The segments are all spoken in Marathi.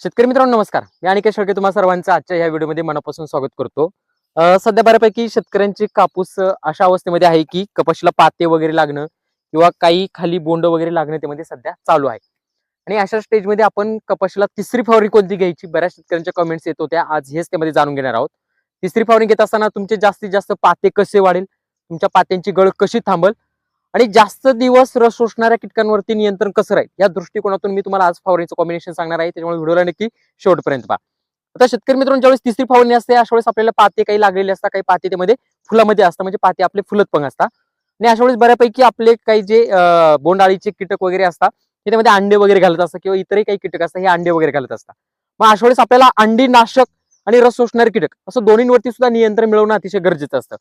शेतकरी मित्रांनो नमस्कार. मी अनिकेत शेळके तुम्हा सर्वांचं आजच्या या व्हिडिओमध्ये मनापासून स्वागत करतो. सध्या बऱ्यापैकी शेतकऱ्यांची कापूस अशा अवस्थेमध्ये आहे की कपाशीला पाते वगैरे लागणं किंवा काही खाली बोंड वगैरे लागणं त्यामध्ये सध्या चालू आहे. आणि अशा स्टेजमध्ये आपण कपाशीला तिसरी फवारणी कोणती घ्यायची? बऱ्याच शेतकऱ्यांच्या कमेंट्स येत होत्या. आज हेच त्यामध्ये जाणून घेणार आहोत. तिसरी फवारणी घेत असताना तुमचे जास्तीत जास्त पाते कसे वाढेल? तुमच्या पात्यांची गळ कशी थांबल? आणि जास्त दिवस रस शोषणाऱ्या कीटकांवरती नियंत्रण कसं राहील? या दृष्टिकोनातून मी तुम्हाला आज फवारणीचं कॉम्बिनेशन सांगणार आहे. त्याच्यामुळे व्हिडिओला नक्की शेवटपर्यंत पहा. आता शेतकरी मित्रांनो ज्यावेळेस तिसरी फवारणी असते अशा वेळेस आपल्याला पाते काही लागलेले असतात काही पाते त्यामध्ये फुलामध्ये असतात म्हणजे पाते आपले फुलत पण असतात. आणि अशा वेळेस बऱ्यापैकी आपले काही जे बोंडाळीचे कीटक वगैरे असतात ते त्यामध्ये अंडे वगैरे घालत असतात किंवा इतरही काही कीटक असतात हे अंडे वगैरे घालत असतात. मग अशा वेळेस आपल्याला अंडी नाशक आणि रस शोषणारे कीटक असं दोन्हीवरती सुद्धा नियंत्रण मिळवणं अतिशय गरजेचं असतं.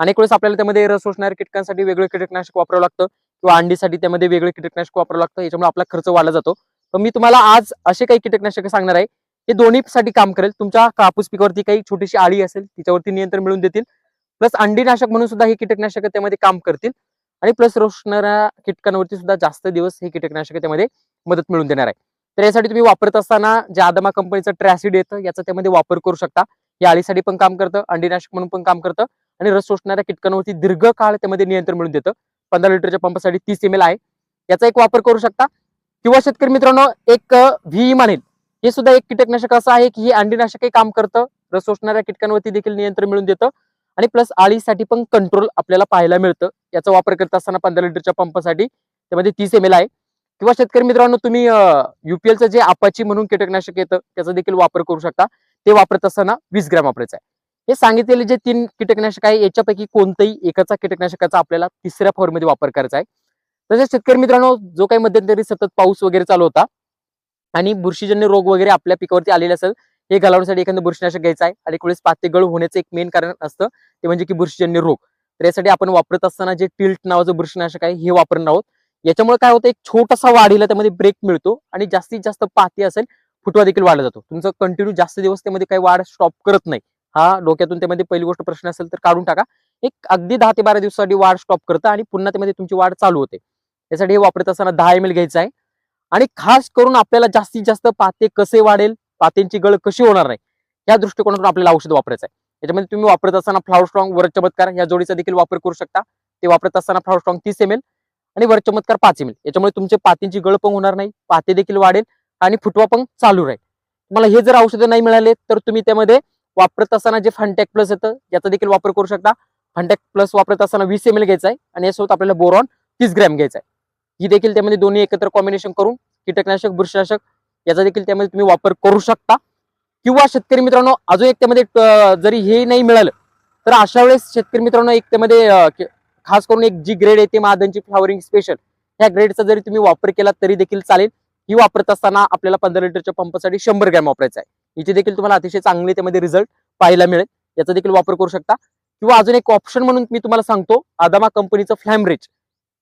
अनेक वेळेस आपल्याला त्यामध्ये रस शोषणाऱ्या कीटकांसाठी वेगळं कीटकनाशक वापरावं लागतं किंवा अंडीसाठी त्यामध्ये वेगळे कीटकनाशक वापरावं लागतं याच्यामुळे आपला खर्च वाढला जातो. पण मी तुम्हाला आज असे काही कीटकनाशक सांगणार आहे. हे दोन्हीसाठी काम करेल. तुमच्या कापूस पिकावरती काही छोटीशी आळी असेल तिच्यावरती नियंत्रण मिळवून देतील. प्लस अंडीनाशक म्हणून सुद्धा हे कीटकनाशक त्यामध्ये काम करतील. आणि प्लस रोषणाऱ्या कीटकांवरती सुद्धा जास्त दिवस हे कीटकनाशक त्यामध्ये मदत मिळवून देणार आहे. तर यासाठी तुम्ही वापरत असताना ज्या आदमा कंपनीचं ट्रॅसिड येतं याचा त्यामध्ये वापर करू शकता. या आळीसाठी पण काम करतं अंडीनाशक म्हणून पण काम करतं. आणि रस शोषणाऱ्या कीटकांवरती दीर्घकाळ त्यामध्ये नियंत्रण मिळून देतं. पंधरा लिटरच्या पंपासाठी तीस एम एल आहे. याचा एक वापर करू शकता. किंवा शेतकरी मित्रांनो एक व्ही मानेल हे सुद्धा एक कीटकनाशक असं आहे की हे अंडीनाशकही काम करतं. रस शोषणाऱ्या कीटकांवरती देखील नियंत्रण मिळून देतं. आणि प्लस आळीसाठी पण कंट्रोल आपल्याला पाहायला मिळतं. याचा वापर करत असताना पंधरा लिटरच्या पंपासाठी त्यामध्ये तीस एम एल आहे. किंवा शेतकरी मित्रांनो तुम्ही युपीएलचं जे आपाची म्हणून कीटकनाशक येतं त्याचा देखील वापर करू शकता. ते वापरत असताना वीस ग्रॅम वापरायचं आहे. हे सांगितलेले जे तीन कीटकनाशक आहे याच्यापैकी कोणतंही एकाचा कीटकनाशकाचा आपल्याला तिसऱ्या फॉर्ममध्ये वापर करायचा आहे. तसेच शेतकरी मित्रांनो जो काही मध्यंतरी सतत पाऊस वगैरे चालू होता आणि बुरशीजन्य रोग वगैरे आपल्या पिकावरती आलेले असेल हे घालवण्यासाठी एखादं बुरशीनाशक घ्यायचं आहे. आणि वेळेस पाते गळ होण्याचं एक मेन कारण असतं ते म्हणजे की बुरशीजन्य रोग. तर यासाठी आपण वापरत असताना जे टिल्ट नावाचं बुरशीनाशक आहे हे वापरणार आहोत. याच्यामुळे काय होतं एक छोटासा वाढीला त्यामध्ये ब्रेक मिळतो आणि जास्तीत जास्त पाती असेल फुटवा देखील वाढला जातो. तुमचं कंटिन्यू जास्त दिवस त्यामध्ये काही वाढ स्टॉप करत नाही. हा डोक्यातून त्यामध्ये पहिली गोष्ट प्रश्न असेल तर काढून टाका. एक अगदी दहा ते बारा दिवसासाठी वाढ स्टॉप करतं आणि पुन्हा त्यामध्ये तुमची वाढ चालू होते. त्यासाठी हे वापरत असताना दहा एम एल घ्यायचं आहे. आणि खास करून आपल्याला जास्तीत जास्त पाते कसे वाढेल पात्यांची गळ कशी होणार नाही या दृष्टिकोनातून आपल्याला औषध वापरायचं आहे. याच्यामध्ये तुम्ही वापरत असताना फ्लावर स्ट्रॉंग वर चमत्कार या जोडीचा देखील वापर करू शकता. ते वापरत असताना फ्लावर स्ट्रॉंग तीस एम एल आणि वर चमत्कार पाच एम एल याच्यामुळे तुमचे पातींची गळ पण होणार नाही पाते देखील वाढेल आणि फुटवा पण चालू राहील. तुम्हाला हे जर औषधं नाही मिळाले तर तुम्ही त्यामध्ये वापरत असताना जे फंटॅक प्लस येतं याचा देखील वापर करू शकता. फंटॅक प्लस वापरत असताना वीस एम एल घ्यायचा आहे आणि यासोबत आपल्याला बोरॉन तीस ग्रॅम घ्यायचा आहे. ही देखील त्यामध्ये दोन्ही एकत्र कॉम्बिनेशन करून कीटकनाशक बुरशीनाशक याचा देखील त्यामध्ये तुम्ही वापर करू शकता. किंवा शेतकरी मित्रांनो अजून एक त्यामध्ये जरी हे नाही मिळालं तर अशा वेळेस शेतकरी मित्रांनो एक त्यामध्ये खास करून एक जी ग्रेड येते महादनची फ्लॉवरिंग स्पेशल ह्या ग्रेडचा जरी तुम्ही वापर केला तरी देखील चालेल. ही वापरत असताना आपल्याला पंधरा लिटरच्या पंपासाठी शंभर ग्रॅम वापरायचा आहे. याचे देखील तुम्हाला अतिशय चांगले त्यामध्ये रिझल्ट पाहायला मिळेल. याचा देखील वापर करू शकता. किंवा अजून एक ऑप्शन म्हणून मी तुम्हाला सांगतो आदामा कंपनीचं फ्लॅमरेज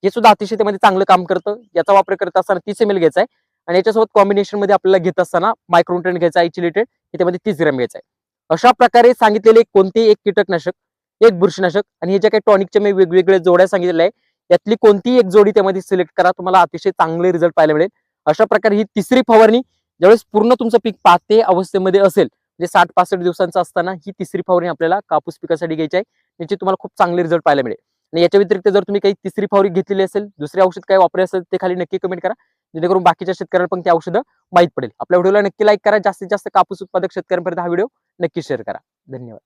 हे सुद्धा अतिशय त्यामध्ये चांगलं काम करतं. याचा वापर करत असताना तीस एम एल घ्यायचा आहे. आणि याच्यासोबत कॉम्बिनेशनमध्ये आपल्याला घेत असताना मायक्रोन्ट्रेन घ्यायचा आहे इचिलेटेड हे त्यामध्ये तीस ग्रॅम घ्यायचा आहे. अशा प्रकारे सांगितलेले कोणतेही एक कीटकनाशक एक बुरशीनाशक आणि हे ज्या काही टॉनिकच्या मी वेगवेगळ्या जोड्या सांगितलेल्या आहे यातली कोणतीही एक जोडी त्यामध्ये सिलेक्ट करा. तुम्हाला अतिशय चांगले रिझल्ट पाहायला मिळेल. अशा प्रकारे ही तिसरी फवारणी ज्यावेळेस पूर्ण तुमचं पीक पाते अवस्थेमध्ये असेल म्हणजे साठ पासष्ट दिवसांचा असताना ही तिसरी फवारणी आपल्याला कापूस पिकासाठी घ्यायची आहे. याची तुम्हाला खूप चांगले रिझल्ट पाहायला मिळेल. आणि याच्या व्यतिरिक्त जर तुम्ही काही तिसरी फावरी घेतलेली असेल दुसरे औषध काय वापरले असेल ते खाली नक्की कमेंट करा. जेणेकरून बाकीच्या शेतकऱ्यांना पण ते औषधं माहीत पडेल. आपल्या व्हिडिओला नक्की लाईक करा. जास्तीत जास्त कापूस उत्पादक शेतकऱ्यांपर्यंत हा व्हिडिओ नक्की शेअर करा. धन्यवाद.